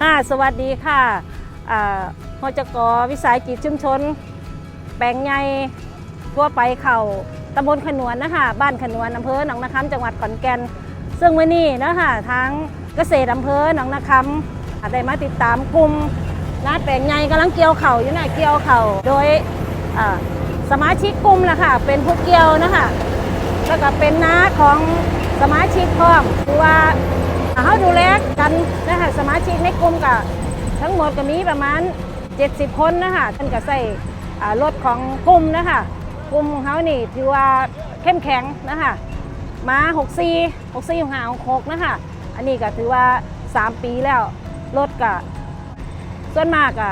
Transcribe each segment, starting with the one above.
ค่ะสวัสดีค่ะอ่าหจกวิสาหกิจชุมชน แปลงใหญ่ทั่วไปเขาตำบลขนวนนะคะบ้านขนวนอำเภอหนองนาคำจังหวัดขอนแก่น ซึ่งวันนี้นะคะทั้งเกษตรอำเภอหนองนาคำได้มาติดตามกลุ่มนาแปลงใหญ่กำลังเกี่ยวเข่าอยู่นะเกี่ยวเข่าโดยสมาชิกกลุ่มนะค่ะเป็นผู้เกี่ยวนะคะแล้วก็เป็นน้าของสมาชิกพร้อมคือว่า เขาดูแลกันนะคะส มาชิกในกลุ่มกับทั้งหมดก็มีประมาณ 70 คนนะคะท่านก็ใส่รถของกลุ่มนะคะกลุ่มของเขานี่ถือว่าเข้มแข็งนะคะมา64 64ของหา6นะคะอันนี้ก็ถือว่า 3 ปีแล้วรถก็ส่วนมากก็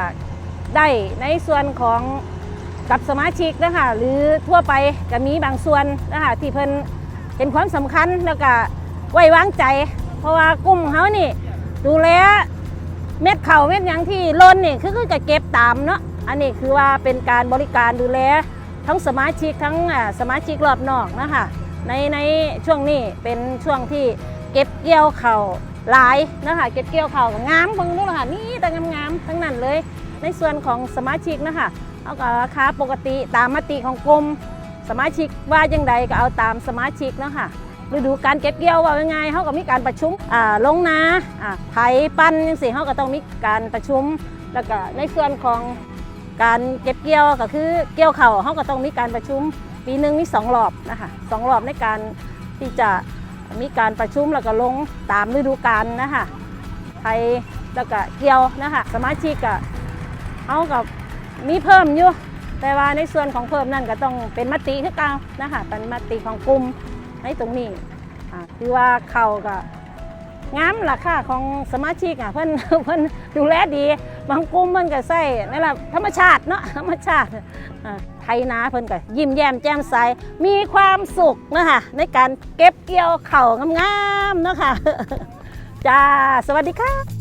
ได้ในส่วนของกับสมาชิกนะคะหรือทั่วไปก็มีบางส่วนนะคะที่เพิ่นเห็นความสำคัญแล้วก็ไว้วางใจ เพราะว่ากลุ่มเขานี่ ดูแลเม็ดเข่าเม็ดยังที่ล้นนี่คือคือจะเก็บตามเนาะอันนี้คือว่าเป็นการบริการดูแลทั้งสมาชิกทั้งอ่าสมาชิกรอบนอกนะคะในในช่วงนี้เป็นช่วงที่เก็บเกี่ยวเข่าหลายนะคะเก็บเกี่ยวเข่าวก็งามเบิ่งดูนะค่ะนี่แต่งามๆทั้งนั้นเลย ในส่วนของสมาชิกนะคะเอาก็ราคาปกติตามมติของกรมสมาชิกว่ายังใดก็เอาตามสมาชิกเนาะค่ะ ฤดูการเก็บเกี่ยวว่ายังไงเขาก็มีการประชุมลงนาไถปั้นยังสิเขาก็ต้องมีการประชุม แล้วก็ในส่วนของการเก็บเกี่ยวก็คือเกี่ยวเข่าเขาก็ต้องมีการประชุม ปีหนึ่งมีสองรอบนะคะสองรอบในการที่จะมีการประชุมแล้วก็ลงตามฤดูกาลนะคะไถแล้วก็เกี่ยวนะคะสมาชิกก็เขากับมีเพิ่มอยู่ แต่ว่าในส่วนของเพิ่มนั่นก็ต้องเป็นมติคือเก่านะคะเป็นมติของกลุ่ม ในตรงนี้คือว่าเขาก็งามราคาของสมาชิกอะเพิ่นเพิ่นดูแลดี บางกลุ่มเพิ่นก็ใส่นั่นแหละธรรมชาติเนาะธรรมชาติไทยนาเพิ่นก็ยิ้มแย้มแจ่มใสมีความสุขนะคะในการเก็บเกี่ยวเข่างามๆเนาะค่ะจ้าสวัสดีค่ะ